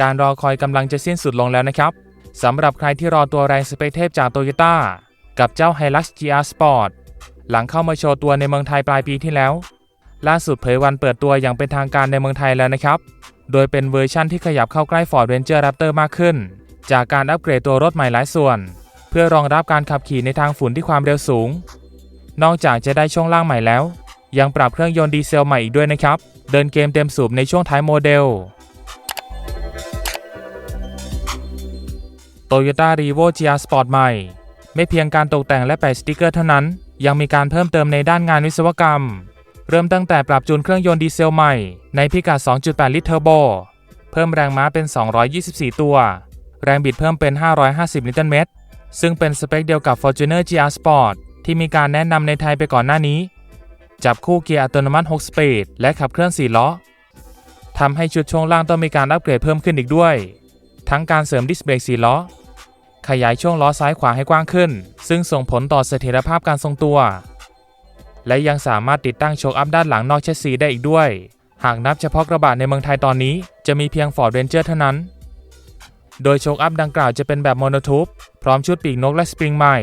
การรอคอยกำลังจะสิ้นสุดลงแล้วนะครับสำหรับใครที่รอตัวแรงสเปคเทพจากโตโยต้ากับเจ้า Hilux GR Sport หลังเข้ามาโชว์ตัวในเมืองไทยปลายปีที่แล้ว ล่าสุดเผยวันเปิดตัวอย่างเป็นทางการในเมืองไทยแล้วนะครับ โดยเป็นเวอร์ชั่นที่ขยับเข้าใกล้ Ford Ranger Raptor มากขึ้น จากการอัปเกรดตัวรถใหม่หลายส่วน เพื่อรองรับการขับขี่ในทางฝุ่นที่ความเร็วสูง นอกจากจะได้ช่วงล่างใหม่แล้ว ยังปรับเครื่องยนต์ดีเซลใหม่อีกด้วยนะครับ เดินเกมเต็มสูบในช่วงท้ายโมเดล Toyota r e v o GR Sport ใหม่ ไม่เพียงการตกแต่งและแปะสติกเกอร์เท่านั้น ยังมีการเพิ่มเติมในด้านงานวิศวกรรม เริ่มตั้งแต่ปรับจูนเครื่องยนต์ดีเซลใหม่ ในพิกัด 2.8 ลิตรเทอร์โบ เพิ่มแรงม้าเป็น 224 ตัว แรงบิดเพิ่มเป็น 550 นิวตันเมตร ซึ่งเป็นสเปคเดียวกับ Fortuner GR Sport ที่มีการแนะนำในไทยไปก่อนหน้านี้ จับคู่เกียร์อัตโนมัติ 6 สปีด และขับเคลื่อน 4 ล้อทำให้ชุดช่วงล่างต้องมีการอัปเกรดเพิ่มขึ้นอีกด้วย ทั้งการเสริมดิสเบรก4ล้อ ขยายช่วงล้อซ้ายขวาให้กว้างขึ้น ซึ่งส่งผลต่อเสถียรภาพการทรงตัว และยังสามารถติดตั้งโชคอัพด้านหลังนอกแชสซีได้อีกด้วย หากนับเฉพาะกระบะในเมืองไทยตอนนี้ จะมีเพียง Ford Ranger เท่านั้น โดยโชคอัพดังกล่าวจะเป็นแบบโมโนทูปพร้อมชุดปีกนกและสปริงใหม่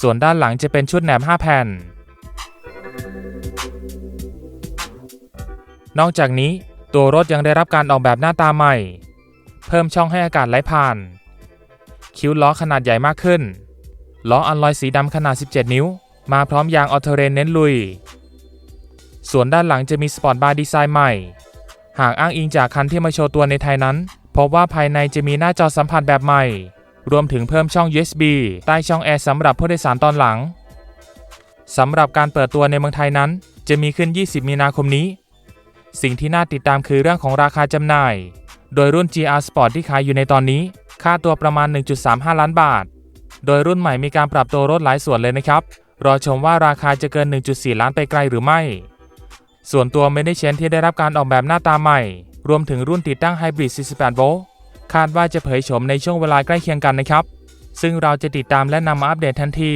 ส่วนด้านหลังจะเป็นชุดแหนบ5แผ่นนอกจากนี้ตัวรถยังได้รับการออกแบบหน้าตาใหม่ เพิ่มช่องให้อากาศไหลผ่าน คิ้วล้อขนาดใหญ่มากขึ้น ล้ออัลลอยสีดำขนาด 17 นิ้ว มาพร้อมยางออโตเรนเน้นลุย ส่วนด้านหลังจะมีสปอร์ตบาร์ดีไซน์ใหม่ หากอ้างอิงจากคันที่มาโชว์ตัวในไทยนั้น พบว่าภายในจะมีหน้าจอสัมผัสแบบใหม่ รวมถึงเพิ่มช่อง USB ใต้ช่องแอร์สำหรับผู้โดยสารตอนหลังสำหรับการเปิดตัวในเมืองไทยนั้น จะมีขึ้น 20 มีนาคมนี้ สิ่งที่น่าติดตามคือเรื่องของราคาจำหน่าย โดยรุ่น GR Sport ที่ขายอยู่ในตอนนี้ ค่าตัวประมาณ 1.35 ล้านบาท โดยรุ่นใหม่มีการปรับตัวลดหลายส่วนเลยนะครับ รอชมว่าราคาจะเกิน 1.4 ล้านไปไกลหรือไม่ ส่วนตัวเมนิเชนที่ได้รับการออกแบบหน้าตาใหม่ รวมถึงรุ่นติดตั้งไฮบริด 48 โวลต์คาดว่าจะเผยโฉมในช่วงเวลาใกล้เคียงกันนะครับ ซึ่งเราจะติดตามและนำมาอัปเดตทันที